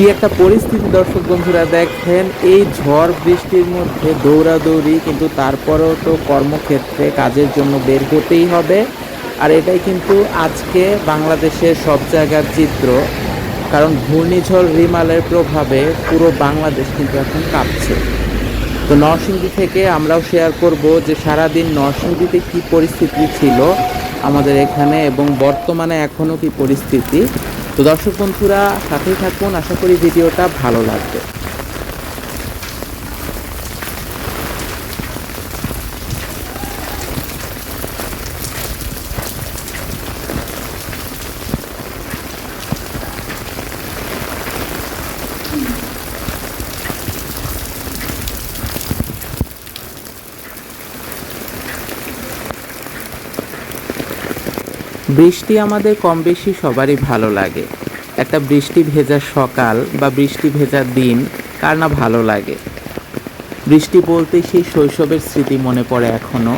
কি একটা পরিস্থিতি, দর্শক বন্ধুরা, দেখেন এই ঝড় বৃষ্টির মধ্যে দৌড়াদৌড়ি, কিন্তু তারপরেও তো কর্মক্ষেত্রে কাজের জন্য বের হতেই হবে। আর এটাই কিন্তু আজকে বাংলাদেশের সব জায়গার চিত্র। কারণ ঘূর্ণিঝড় রিমালের প্রভাবে পুরো বাংলাদেশ কিন্তু এখন কাঁপছে। তো নরসিংদী থেকে আমরাও শেয়ার করব যে সারাদিন নরসিংদীতে কি পরিস্থিতি ছিল আমাদের এখানে এবং বর্তমানে এখনও কি পরিস্থিতি। তো দর্শক বন্ধুরা সাথেই থাকুন আশা করি ভিডিওটা ভালো লাগবে। বৃষ্টি আমাদের কম বেশি সবারই ভালো লাগে। একটা বৃষ্টি ভেজা সকাল বা বৃষ্টি ভেজা দিন, কার না ভালো লাগে? বৃষ্টি বলতে সেই শৈশবের স্মৃতি মনে পড়ে এখনও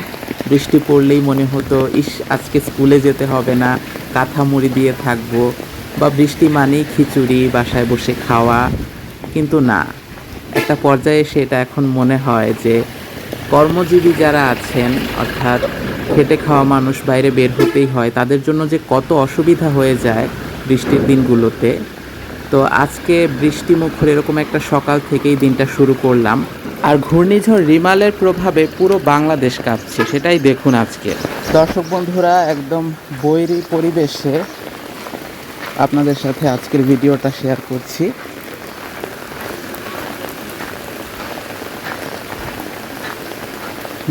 বৃষ্টি পড়লেই মনে হতো, ইস, আজকে স্কুলে যেতে হবে না কাঁথা মুড়ি দিয়ে থাকব। বা বৃষ্টি মানেই খিচুড়ি, বাসায় বসে খাওয়া। কিন্তু না, একটা পর্যায়ে সেটা এখন মনে হয় যে কর্মজীবী যারা আছেন, অর্থাৎ খেটে খাওয়া মানুষ বাইরে বের হতেই হয়। তাদের জন্য যে কত অসুবিধা হয়ে যায় বৃষ্টির দিনগুলোতে। তো আজকে বৃষ্টি মুখর এরকম একটা সকাল থেকেই দিনটা শুরু করলাম। আর ঘূর্ণিঝড় রিমালের প্রভাবে পুরো বাংলাদেশ কাঁপছে, সেটাই দেখুন আজকে। দর্শক বন্ধুরা, একদম বৈরী পরিবেশে আপনাদের সাথে আজকের ভিডিওটা শেয়ার করছি।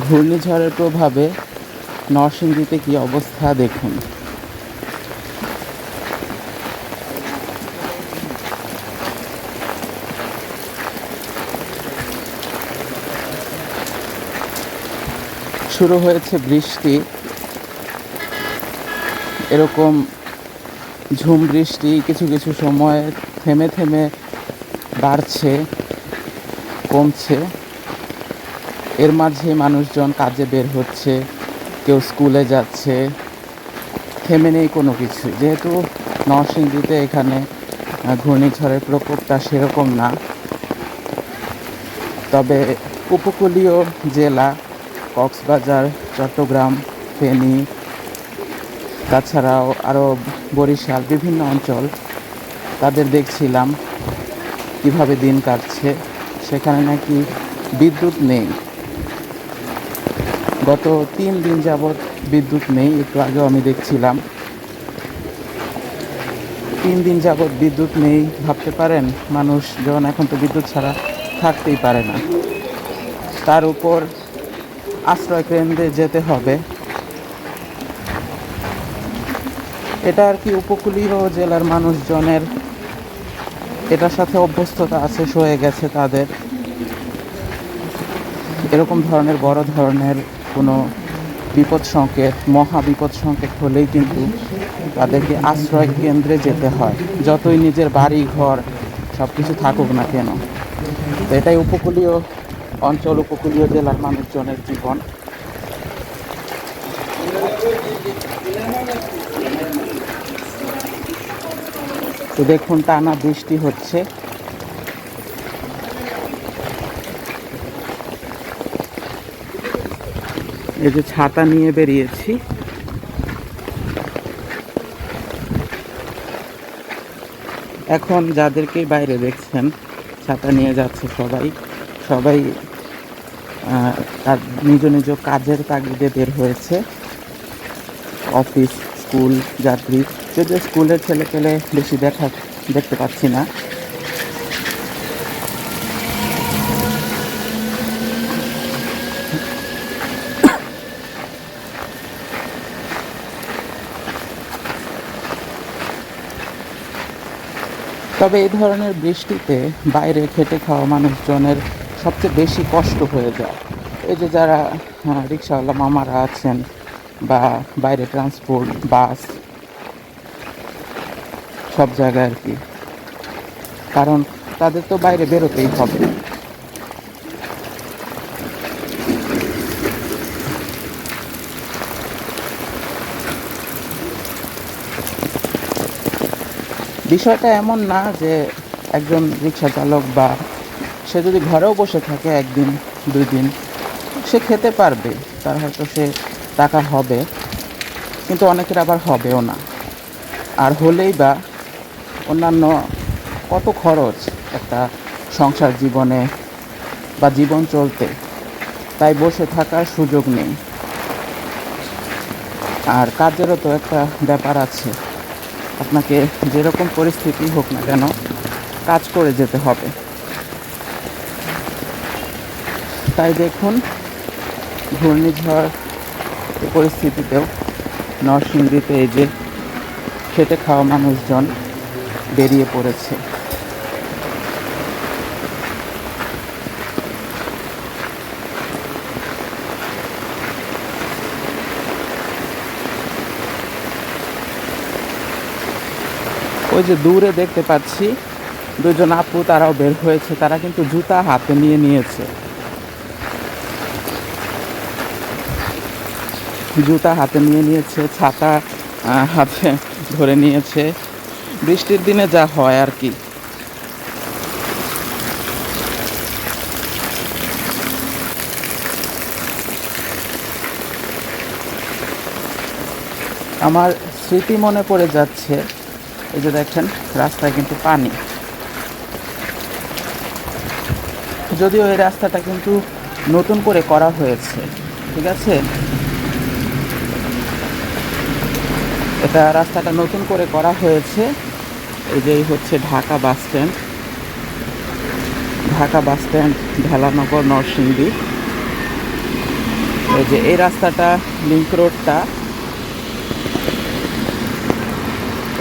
ঘূর্ণিঝড়ের প্রভাবে নরসিংদীতে কি অবস্থা দেখুন। শুরু হয়েছে বৃষ্টি। এরকম ঝুম বৃষ্টি কিছু কিছু সময় থেমে থেমে বাড়ছে, কমছে। এর মাঝে মানুষজন কাজে বের হচ্ছে। কেউ স্কুলে যাচ্ছে, থেমে নেই কোনো কিছু। যেহেতু নরসিংদীতে এখানে ঘূর্ণিঝড়ের প্রকোপটা সেরকম না। তবে উপকূলীয় জেলা, কক্সবাজার, চট্টগ্রাম, ফেনী, তাছাড়াও আরও বরিশাল, বিভিন্ন অঞ্চল, তাদের দেখছিলাম কীভাবে দিন কাটছে। সেখানে নাকি বিদ্যুৎ নেই। গত তিন দিন যাবৎ বিদ্যুৎ নেই, একটু আগেও আমি দেখছিলাম। তিন দিন যাবৎ বিদ্যুৎ নেই, ভাবতে পারেন? মানুষ যখন এখন তো বিদ্যুৎ ছাড়া থাকতেই পারে না। তার উপর আশ্রয় কেন্দ্রে যেতে হবে। এটা আর কি উপকূলীয় জেলার মানুষজনের এটার সাথে অভ্যস্ততা আছে, সয়ে গেছে তাদের। এরকম ধরনের, বড় ধরনের কোনো বিপদ সংকেত, মহা বিপদ সংকেত হলেই কিন্তু তাদেরকে আশ্রয় কেন্দ্রে যেতে হয়। যতই নিজের বাড়ি, ঘর সব কিছু থাকুক না কেন। তো এটাই উপকূলীয় অঞ্চল, উপকূলীয় জেলার মানুষজনের জীবন। তো দেখুন, টানা বৃষ্টি হচ্ছে। এই যে ছাতা নিয়ে বেরিয়েছি। এখন যাদেরকে বাইরে দেখছেন, ছাতা নিয়ে যাচ্ছে সবাই। সবাই তার নিজ নিজ কাজের তাগিদে বের হয়েছে। অফিস, স্কুল, যাত্রী। যদিও স্কুলের ছেলে পেলে বেশি দেখা দেখতে পাচ্ছি না। তবে এই ধরনের বৃষ্টিতে বাইরে খেটে খাওয়া মানুষজনের সবচেয়ে বেশি কষ্ট হয়ে যায়। এই যে যারা রিক্সাওয়ালা মামারা আছেন বা বাইরে ট্রান্সপোর্ট, বাস, সব জায়গায় আর কি। কারণ তাদের তো বাইরে বেরোতেই হবে। বিষয়টা এমন না যে একজন রিক্সা চালক বা সে যদি ঘরেও বসে থাকে একদিন, দুই দিন, সে খেতে পারবে, তার হয়তো সে টাকা হবে, কিন্তু অনেকের আবার হবেও না। আর হলেই বা অন্যান্য কত খরচ একটা সংসার জীবনে বা জীবন চলতে, তাই বসে থাকার সুযোগ নেই। আর কাজেরও তো একটা ব্যাপার আছে। আপনাকে যেরকম পরিস্থিতি হোক না কেন কাজ করে যেতে হবে। তাই দেখুন, ঘূর্ণিঝড় পরিস্থিতিতেও নরসিংদীতে এই যে খেটে খাওয়া মানুষজন বেরিয়ে পড়েছে। ওই যে দূরে দেখতে পাচ্ছি, দুজন আপু তারাও বের হয়েছে, তারা কিন্তু জুতা হাতে নিয়ে নিয়েছে। জুতা হাতে নিয়ে নিয়েছে, ছাতা হাতে ধরে নিয়েছে। বৃষ্টির দিনে যা হয় আর কি। আমার স্মৃতি মনে পড়ে যাচ্ছে এই যে দেখেন, রাস্তায় কিন্তু পানি। যদিও এই রাস্তাটা কিন্তু নতুন করে করা হয়েছে, ঠিক আছে? এটা রাস্তাটা নতুন করে করা হয়েছে। এই যে হচ্ছে Dhaka bus stand. Dhaka bus stand Narsingdi. এই যে এই রাস্তাটা লিঙ্ক রোডটা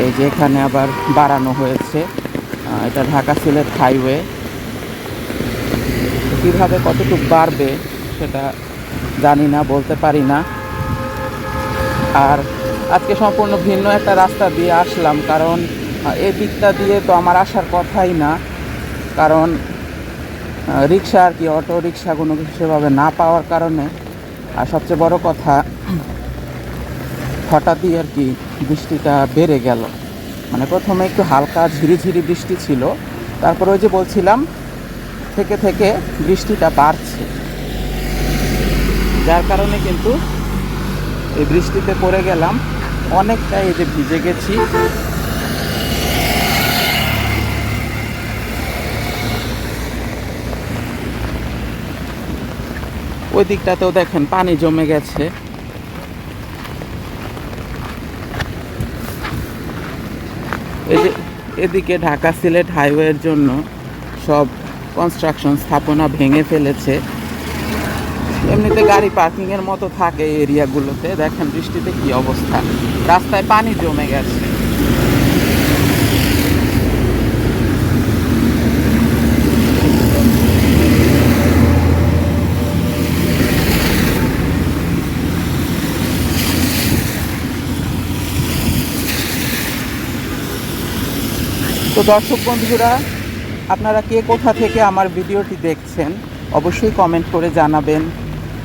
এই যে এখানে আবার বাড়ানো হয়েছে এটা ঢাকা সিলেট হাইওয়ে। কীভাবে কতটুকু বাড়বে সেটা জানি না, বলতে পারি না। আর আজকে সম্পূর্ণ ভিন্ন একটা রাস্তা দিয়ে আসলাম, কারণ এই দিকটা দিয়ে তো আমার আসার কথাই না। কারণ রিক্সা আর কি, অটো, রিক্সা কোনো সেভাবে না পাওয়ার কারণে। আর সবচেয়ে বড় কথা, হঠাৎই আর কি বৃষ্টিটা বেড়ে গেল। মানে প্রথমে একটু হালকা ঝিরিঝিরি বৃষ্টি ছিল। তারপর ওই যে বলছিলাম, থেকে থেকে বৃষ্টিটা বাড়ছে। যার কারণে কিন্তু এই বৃষ্টিতে পড়ে গেলাম। অনেকটাই এই যে ভিজে গেছি। ওই দিকটাতেও দেখেন পানি জমে গেছে এই যে এদিকে ঢাকা সিলেট হাইওয়ের জন্য সব কনস্ট্রাকশন স্থাপনা ভেঙে ফেলেছে। এমনিতে গাড়ি পার্কিংয়ের মতো থাকে এরিয়াগুলোতে দেখেন বৃষ্টিতে কি অবস্থা। রাস্তায় পানি জমে গেছে। তো দর্শক বন্ধুরা, আপনারা কে কোথা থেকে আমার ভিডিওটি দেখছেন, অবশ্যই কমেন্ট করে জানাবেন।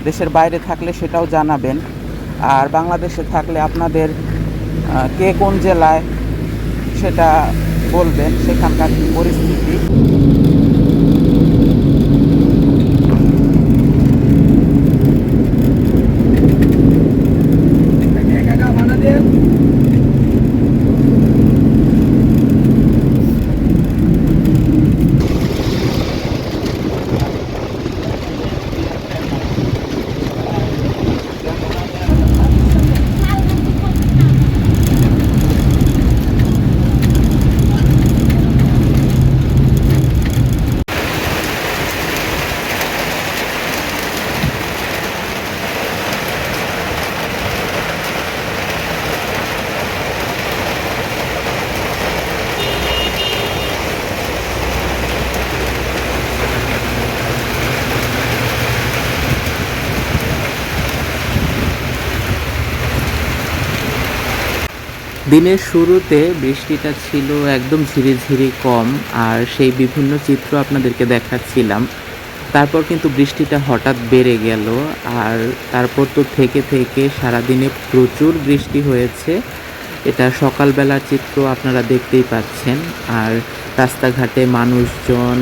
দেশের বাইরে থাকলে সেটাও জানাবেন। আর বাংলাদেশে থাকলে আপনাদের কে কোন জেলায় সেটা বলবেন, সেখানকার কি পরিস্থিতি দিনের শুরুতে বৃষ্টিটা ছিল একদম ঝিরিঝিরি কম, আর সেই বিভিন্ন চিত্র আপনাদেরকে দেখাচ্ছিলাম। তারপর কিন্তু বৃষ্টিটা হঠাৎ বেড়ে গেল, আর তারপর তো থেকে থেকে সারাদিনে প্রচুর বৃষ্টি হয়েছে। এটা সকালবেলার চিত্র আপনারা দেখতেই পাচ্ছেন, আর রাস্তাঘাটে মানুষজন,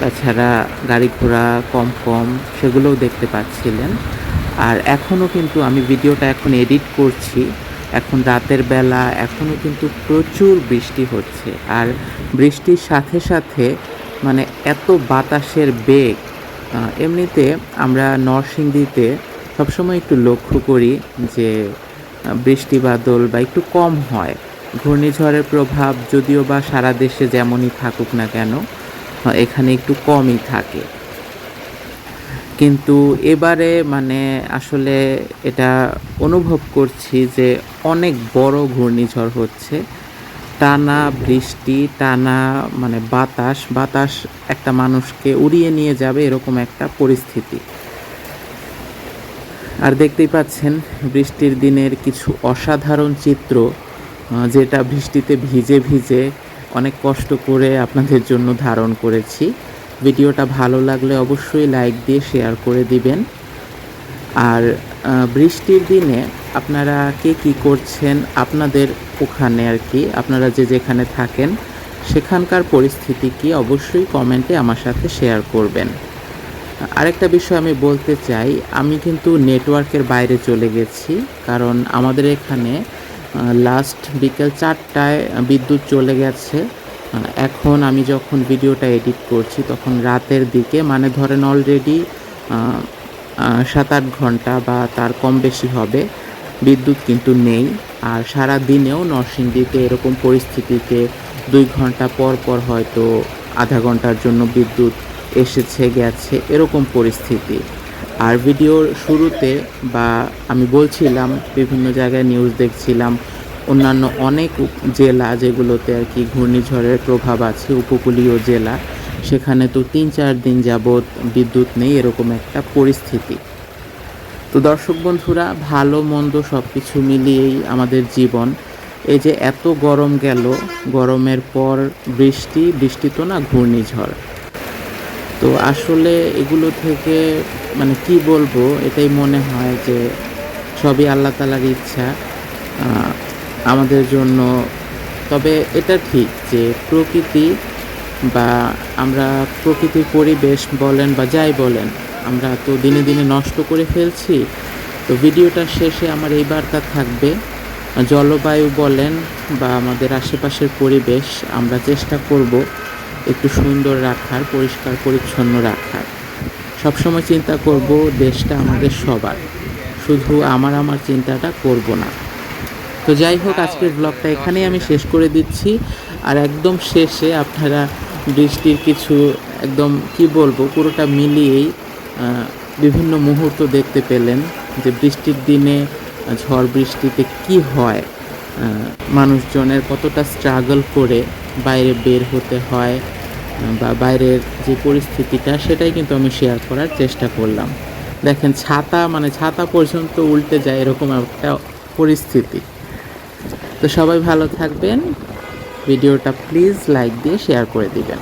তাছাড়া গাড়ি ঘোড়া কম কম, সেগুলোও দেখতে পাচ্ছিলেন। আর এখনও কিন্তু আমি ভিডিওটা এখন এডিট করছি। এখন রাতের বেলা এখনও কিন্তু প্রচুর বৃষ্টি হচ্ছে। আর বৃষ্টির সাথে সাথে মানে এত বাতাসের বেগ এমনিতে আমরা নরসিংদীতে সবসময় একটু লক্ষ্য করি যে বৃষ্টি বাদল বা একটু কম হয়। ঘূর্ণিঝড়ের প্রভাব যদিও বা সারা দেশে যেমনই থাকুক না কেন এখানে একটু কমই থাকে। কিন্তু এবারে মানে আসলে এটা অনুভব করছি যে অনেক বড় ঘূর্ণিঝড় হচ্ছে। টানা বৃষ্টি, টানা মানে বাতাস বাতাস একটা মানুষকে উড়িয়ে নিয়ে যাবে এরকম একটা পরিস্থিতি। আর দেখতেই পাচ্ছেন, বৃষ্টির দিনের কিছু অসাধারণ চিত্র যেটা বৃষ্টিতে ভিজে ভিজে অনেক কষ্ট করে আপনাদের জন্য ধারণ করেছি। ভিডিওটা ভালো লাগলে অবশ্যই লাইক দিয়ে শেয়ার করে দিবেন। আর বৃষ্টির দিনে আপনারা কে কী করছেন আপনাদের ওখানে আর কি, আপনারা যে যেখানে থাকেন, সেখানকার পরিস্থিতি কি অবশ্যই কমেন্টে আমার সাথে শেয়ার করবেন। আরেকটা বিষয় আমি বলতে চাই, আমি কিন্তু নেটওয়ার্কের বাইরে চলে গেছি, কারণ আমাদের এখানে লাস্ট বিকেল চারটায় বিদ্যুৎ চলে গেছে। এখন আমি যখন ভিডিওটা এডিট করছি, তখন রাতের দিকে মানে ধরেন অলরেডি সাত আট ঘণ্টা বা তার কম বেশি হবে, বিদ্যুৎ কিন্তু নেই। আর সারা দিনেও নরসিংদীতে এরকম পরিস্থিতিতে দুই ঘণ্টা পর পর হয়তো আধা ঘণ্টার জন্য বিদ্যুৎ এসেছে, গেছে, এরকম পরিস্থিতি। আর ভিডিওর শুরুতে বা আমি বলছিলাম, বিভিন্ন জায়গায় নিউজ দেখছিলাম অন্যান্য অনেক জেলা যেগুলোতে আর কি ঘূর্ণিঝড়ের প্রভাব আছে, উপকূলীয় জেলা, সেখানে তো তিন চার দিন যাবৎ বিদ্যুৎ নেই, এরকম একটা পরিস্থিতি। তো দর্শক বন্ধুরা, ভালো মন্দ সব কিছু মিলিয়েই আমাদের জীবন। এই যে এত গরম গেল, গরমের পর বৃষ্টি বৃষ্টি তো না ঘূর্ণিঝড়। তো আসলে এগুলো থেকে মানে কি বলব, এটাই মনে হয় যে সবই আল্লাহ তালার ইচ্ছা। আমাদের জন্য। তবে এটা ঠিক যে প্রকৃতি বা আমরা প্রকৃতির পরিবেশ বলেন বা যাই বলেন, আমরা তো দিনে দিনে নষ্ট করে ফেলছি। তো ভিডিওটা শেষে আমার এই বার্তা থাকবে, জলবায়ু বলেন বা আমাদের আশেপাশের পরিবেশ, আমরা চেষ্টা করব একটু সুন্দর রাখার, পরিষ্কার, পরিচ্ছন্ন রাখার। সবসময় চিন্তা করব দেশটা আমাদের সবার, শুধু আমার আমার চিন্তাটা করব না। তো যাই হোক, আজকের ব্লগটা এখানেই আমি শেষ করে দিচ্ছি। আর একদম শেষে আপনারা বৃষ্টির কিছু একদম কি বলব, পুরোটা মিলিয়েই বিভিন্ন মুহূর্ত দেখতে পেলেন যে বৃষ্টির দিনে, ঝড় বৃষ্টিতে কি হয় মানুষজনের কতটা স্ট্রাগল করে বাইরে বের হতে হয় বা বাইরের যে পরিস্থিতিটা, সেটাই কিন্তু আমি শেয়ার করার চেষ্টা করলাম। দেখেন, ছাতা মানে ছাতা পর্যন্ত উল্টে যায় এরকম একটা পরিস্থিতি। তো সবাই ভালো থাকবেন। ভিডিওটা প্লিজ লাইক দিয়ে শেয়ার করে দিবেন।